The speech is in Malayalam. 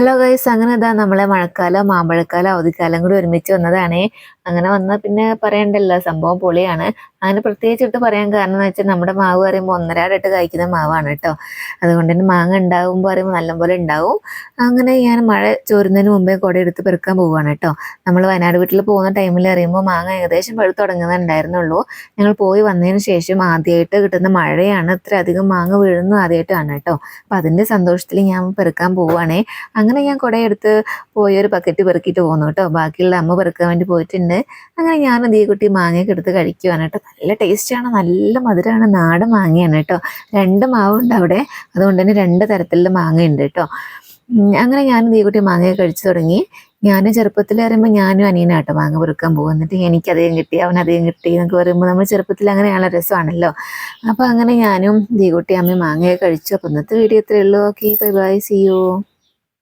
ഹലോ ഗൈസ് അങ്ങനെ ഇതാ നമ്മളെ മഴക്കാലം മാമ്പഴക്കാലം അവധിക്കാലം കൂടി ഒരുമിച്ച് വന്നതാണേ. അങ്ങനെ വന്നാൽ പിന്നെ പറയണ്ടല്ലോ സംഭവം പൊളിയാണ്. അങ്ങനെ പ്രത്യേകിച്ചിട്ട് പറയാൻ കാരണം എന്ന് വെച്ചാൽ നമ്മുടെ മാവ് പറയുമ്പോൾ ഒന്നരാടിട്ട് കഴിക്കുന്ന മാവാണ് കേട്ടോ. അതുകൊണ്ട് തന്നെ മാങ്ങ ഉണ്ടാകുമ്പോൾ പറയുമ്പോൾ നല്ലപോലെ ഉണ്ടാവും അങ്ങനെ ഞാൻ മഴ ചോരുന്നതിന് മുമ്പേ കുട എടുത്ത് പെറുക്കാൻ പോവുകയാണ് കേട്ടോ. നമ്മൾ വയനാട് വീട്ടിൽ പോകുന്ന ടൈമിൽ അറിയുമ്പോൾ മാങ്ങ ഏകദേശം പഴുത്ത് തുടങ്ങുന്നുണ്ടായിരുന്നുള്ളൂ ഞങ്ങൾ പോയി വന്നതിന് ശേഷം ആദ്യമായിട്ട് കിട്ടുന്ന മഴയാണ് ഇത്ര അധികം മാങ്ങ വീഴുന്നു ആദ്യമായിട്ടാണ് കേട്ടോ. അപ്പം അതിന്റെ സന്തോഷത്തിൽ ഞാൻ പെറുക്കാൻ പോവുകയാണേ അങ്ങനെ ഞാൻ കുടയെടുത്ത് പോയി ഒരു ബക്കറ്റ് പെറുക്കിയിട്ട് പോന്നു കേട്ടോ. ബാക്കിയുള്ള അമ്മ പെറുക്കാൻ വേണ്ടി പോയിട്ടുണ്ട്. അങ്ങനെ ഞാൻ അതേ കുട്ടി മാങ്ങയൊക്കെ എടുത്ത് കഴിക്കുവാണ് കേട്ടോ. നല്ല ടേസ്റ്റാണ് നല്ല മധുരമാണ് നാടൻ മാങ്ങയാണ് കേട്ടോ. രണ്ട് മാവുണ്ട് അവിടെ. അതുകൊണ്ട് തന്നെ രണ്ട് തരത്തിലുള്ള മാങ്ങയുണ്ട് കേട്ടോ. അങ്ങനെ ഞാൻ ദീകുട്ടി കുട്ടി മാങ്ങയൊക്കെ കഴിച്ചു തുടങ്ങി. ഞാൻ ചെറുപ്പത്തിൽ പറയുമ്പോൾ ഞാനും അനിയനാട്ടോ മാങ്ങ പെറുക്കാൻ പോകും. എന്നിട്ട് എനിക്ക് അധികം കിട്ടി അവൻ അധികം കിട്ടി എന്നൊക്കെ പറയുമ്പോൾ നമ്മൾ ചെറുപ്പത്തിൽ അങ്ങനെയുള്ള രസമാണല്ലോ. അപ്പോൾ അങ്ങനെ ഞാനും ദീകുട്ടി അമ്മയും മാങ്ങയൊക്കെ കഴിച്ചു. അപ്പോൾ ഇന്നത്തെ വീഡിയോ ഇത്രയേ ഉള്ളൂ. Okay bye bye see you